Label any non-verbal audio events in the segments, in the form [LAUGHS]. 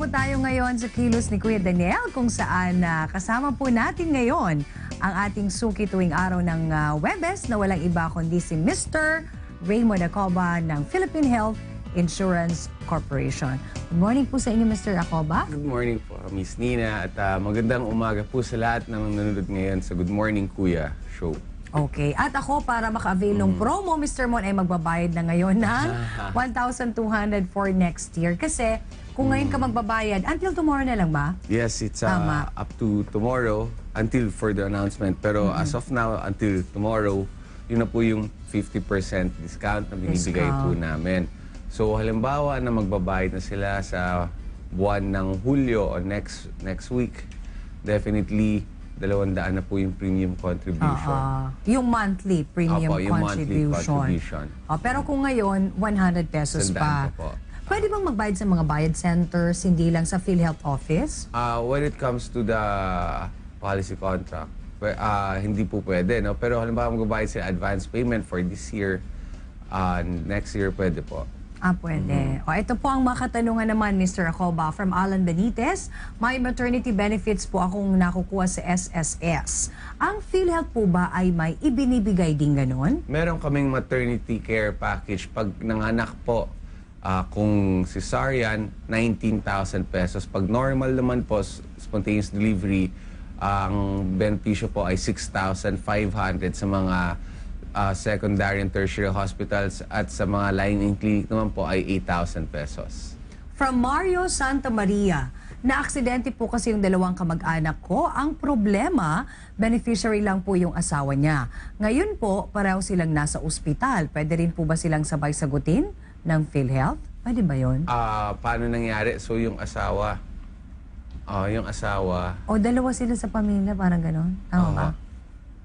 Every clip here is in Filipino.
po tayo ngayon sa Kilos ni Kuya Daniel kung saan ah, kasama po natin ngayon ang ating suki tuwing araw ng ah, Webes na walang iba kundi si Mr. Raymond Acoba ng Philippine Health Insurance Corporation. Good morning po sa inyo, Mr. Acoba. Good morning po, Miss Nina. At ah, magandang umaga po sa lahat ng nanonood ngayon sa Good Morning Kuya show. Okay. At ako, para maka-avail ng promo, Mr. Mon, ay magbabayad na ngayon [LAUGHS] ng 1,200 for next year. Kasi kung ngayon ka magbabayad, until tomorrow na lang ba? Yes, it's Tama. up to tomorrow until further announcement. Pero as of now, until tomorrow, yun na po yung 50% discount na binibigay po Discount. namin. So halimbawa na magbabayad na sila sa buwan ng Hulyo o next next week, definitely dalawang daan na po yung premium contribution. Ah, yung monthly premium Opo, yung monthly contribution. contribution. Ah, pero kung ngayon, 100 pesos pa. Sandaan pa po. Pwede bang magbayad sa mga bayad centers, hindi lang sa PhilHealth Office? Uh, when it comes to the policy contract, pwe- ah, hindi po pwede. No? Pero halimbawa magbabayad sila advance payment for this year, uh, next year pwede po. Ah, pwede. O, ito po ang mga katanungan naman, Mr. Acoba, from Alan Benitez. May maternity benefits po akong nakukuha sa SSS. Ang PhilHealth po ba ay may ibinibigay din ganon? Meron kaming maternity care package. Pag nanganak po, ah, kung cesarean, 19,000 pesos. Pag normal naman po, s- spontaneous delivery, ang benepisyo po ay 6,500 sa mga ah, secondary and tertiary hospitals at sa mga line-in clinic naman po ay 8,000 pesos. From Mario Santa Maria, na-aksidente po kasi yung dalawang kamag-anak ko. Ang problema, beneficiary lang po yung asawa niya. Ngayon po, pareho silang nasa ospital. Pwede rin po ba silang sabay sagutin ng PhilHealth? Pwede ba yun? Ah, paano nangyari? So yung asawa, ah, yung asawa, O dalawa sila sa pamilya, parang ganon? Tama ba?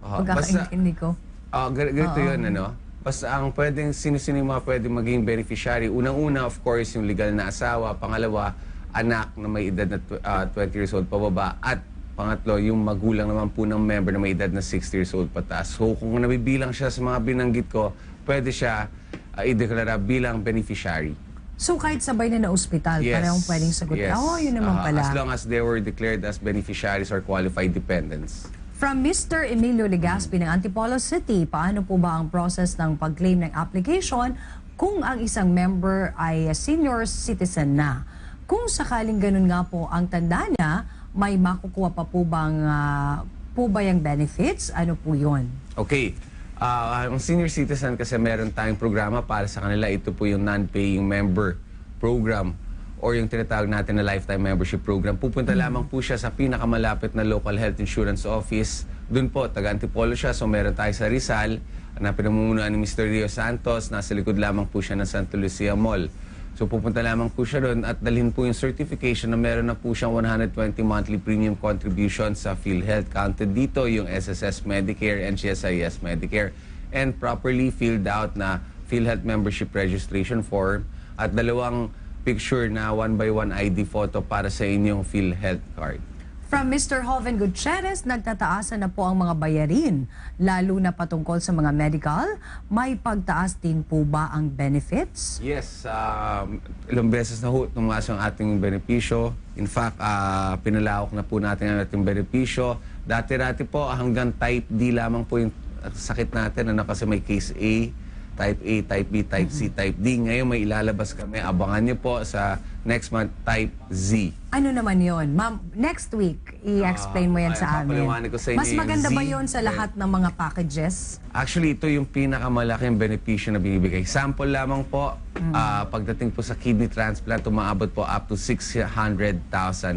ah, basta, Pagkakaintindi ko. Ah, gan- ganito yun, ano? Basta ang pwedeng, sino-sino yung mga pwedeng maging beneficiary. Unang-una, of course, yung legal na asawa. Pangalawa, anak na may edad na tw- ah, 20 years old pababa. At pangatlo, yung magulang naman po ng member na may edad na 60 years old pataas. So kung nabibilang siya sa mga binanggit ko, pwede siya ah, ideklara bilang beneficiary. So kahit sabay na na ospital, parehong pwedeng sagutin. Yes. Oh, yun naman Ah, pala. As long as they were declared as beneficiaries or qualified dependents. From Mr. Emilio Legaspi ng Antipolo City, paano po ba ang process ng pag-claim ng application kung ang isang member ay senior citizen na? Kung sakaling ganun nga po ang tanda niya, may makukuha pa po bang ah, po ba yung benefits? Ano po yun? Okay. Ah, ang senior citizen kasi meron tayong programa para sa kanila. Ito po yung non-paying member program or yung tinatawag natin na lifetime membership program. Pupunta lamang po siya sa pinakamalapit na local health insurance office. Doon po, taga Antipolo siya. So meron tayo sa Rizal na pinamumunuan ni Mr. Rio Santos. Nasa likod lamang po siya ng Santa Lucia Mall. So pupunta lamang po siya doon at dalhin po yung certification na meron na po siyang 120 monthly premium contribution sa PhilHealth. Counted dito yung SSS Medicare and GSIS Medicare and properly filled out na PhilHealth membership registration form at dalawang picture na one by one ID photo para sa inyong PhilHealth card. From Mr. Hoven Gutierrez, nagtataasan na po ang mga bayarin, lalo na patungkol sa mga medical. May pagtaas din po ba ang benefits? Yes, um, ilang beses na ho tumaas ang ating benepisyo. In fact, ah, pinalawak na po natin ang ating benepisyo. Dati-dati po hanggang type D lamang po yung sakit natin. Ano, kasi may case A, type A, type B, type C, type D. Ngayon may ilalabas kami. Abangan niyo po sa next month, type Z. Ano naman yon? Ma'am, next week, i-explain mo yan Ah, sa amin. papaliwanag ko sa inyo Mas yung maganda ba yon sa lahat ng mga packages? Actually, ito yung pinakamalaking benepisyo na binibigay. Sample lamang po, ah, pagdating po sa kidney transplant, umaabot po up to 600,000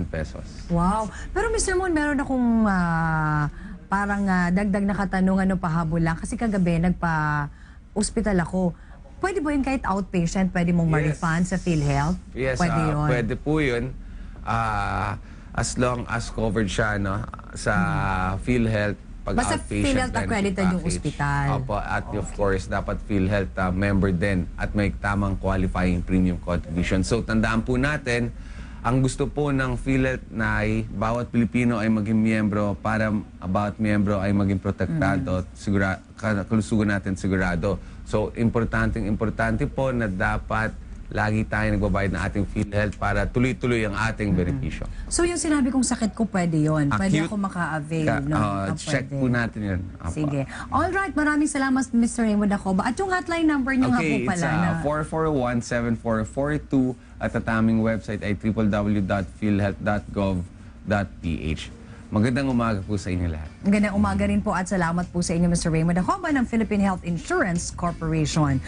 pesos. Wow. Pero Mr. Mon, meron akong ah, parang ah, dagdag na katanungan o pahabol lang. Kasi kagabi, nagpa-hospital ako. Pwede ba yun kahit outpatient? Pwede mong Yes. ma-refund sa PhilHealth? Yes, Pwede ah, yun. pwede po yun. Ah, as long as covered siya no, sa PhilHealth pag Hmm. Basta outpatient PhilHealth accredited yung package. ospital. Opo, at of course, dapat PhilHealth ah, member din at may tamang qualifying premium contribution. So, tandaan po natin, ang gusto po ng PhilHealth na ay bawat Pilipino ay maging miyembro para bawat miyembro ay maging protektado at sigura, ka- kalusugan natin sigurado. So, importanteng importante po na dapat lagi tayo nagbabayad ng ating PhilHealth para tuloy-tuloy ang ating benepisyo. So yung sinabi kong sakit ko, pwede yon Pwede Acute ako maka-avail. Ka- no? ah, Ah, check pwede. po natin yun. Apo. Sige. All right, maraming salamat Mr. Raymond Acoba. At yung hotline number niyo nga po Okay, it's pala na uh, 441-7442 at ang aming website ay www.philhealth.gov.ph. Magandang umaga po sa inyo lahat. Magandang umaga rin po at salamat po sa inyo Mr. Raymond Acoba ng Philippine Health Insurance Corporation.